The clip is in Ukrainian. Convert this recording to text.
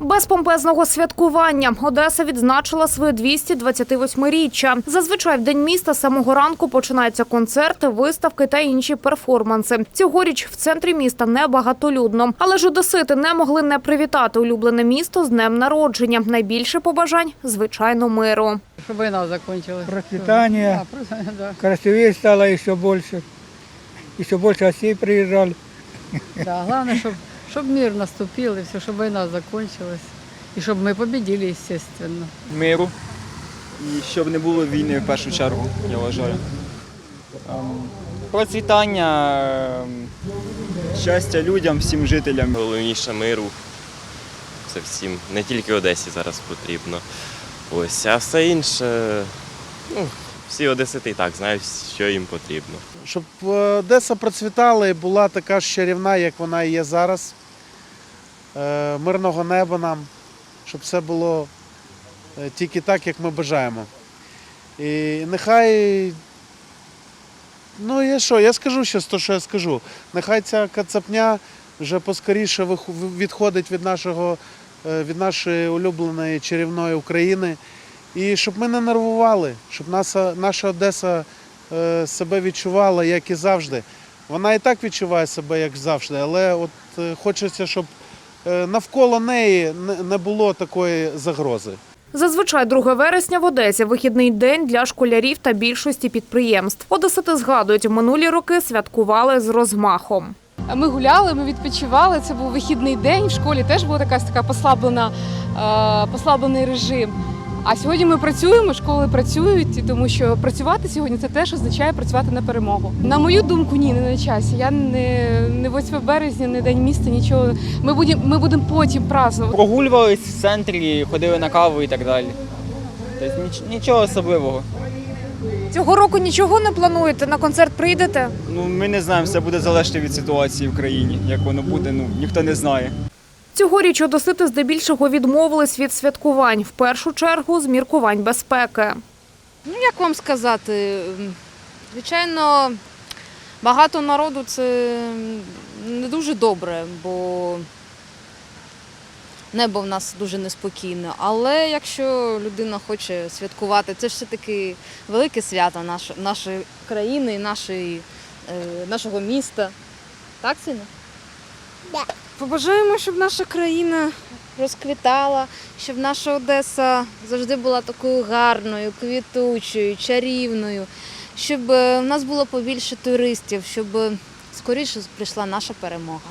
Без помпезного святкування Одеса відзначила своє 228-річчя. Зазвичай в день міста з самого ранку починаються концерти, виставки та інші перформанси. Цьогоріч в центрі міста небагатолюдно. Але ж одесити не могли не привітати улюблене місто з днем народження. Найбільше побажань звичайно миру. Чтобы война закончилась. Процветания. Да, просто, да, красивее стало еще больше. Еще больше гостей приезжали. да. Главное, чтобы чтоб мир наступил, и все, чтобы война закончилась. И чтобы мы победили, естественно. миру і щоб не було війни в першу чергу, я вважаю. Ем, Процвітання, ем, щастя людям, всім жителям. Головніше миру. Це всім, не тільки Одесі зараз потрібно. Ось, а все інше, ну, всі одесити і так знають, що їм потрібно. щоб е, Одеса процвітала і була така ж чарівна, як вона є зараз. Е, Мирного неба нам, щоб все було е, тільки так, як ми бажаємо. І нехай. Ну, я що, я скажу щось то, що я скажу. Нехай ця кацапня вже поскоріше відходить від, нашого, від нашої улюбленої чарівної України. І щоб ми не нервували, щоб наша, наша Одеса е, себе відчувала, як і завжди. Вона і так відчуває себе, як завжди, але от е, хочеться, щоб е, навколо неї не- не було такої загрози. Зазвичай 2 вересня в Одесі вихідний день для школярів та більшості підприємств. Одесити згадують, минулі роки святкували з розмахом. Ми гуляли, ми відпочивали. Це був вихідний день. В школі теж була така, така послаблена, е, послаблений режим. А сьогодні ми працюємо, школи працюють, і тому що працювати сьогодні це теж означає працювати на перемогу. На мою думку, ні, не на часі. Я не, не 8 березня, не день міста, нічого. Ми будемо ми будемо потім празднувати. Прогулювались в центрі, ходили на каву і так далі. Тобто ніч- нічого особливого. Цього року нічого не плануєте? На концерт прийдете? Ну, ми не знаємо, все буде залежати від ситуації в країні. Як воно буде, ну ніхто не знає. Цьогоріч одесити здебільшого відмовились від святкувань. В першу чергу з міркувань безпеки. Ну, як вам сказати, звичайно, багато народу це не дуже добре, бо небо в нас дуже неспокійне. Але якщо людина хоче святкувати, це ж все-таки велике свято наш- нашої країни, нашої, е, нашого міста. Так, Сина? Побажаємо, щоб наша країна розквітала, щоб наша Одеса завжди була такою гарною, квітучою, чарівною, щоб е, в нас було побільше туристів, щоб е, скоріше прийшла наша перемога.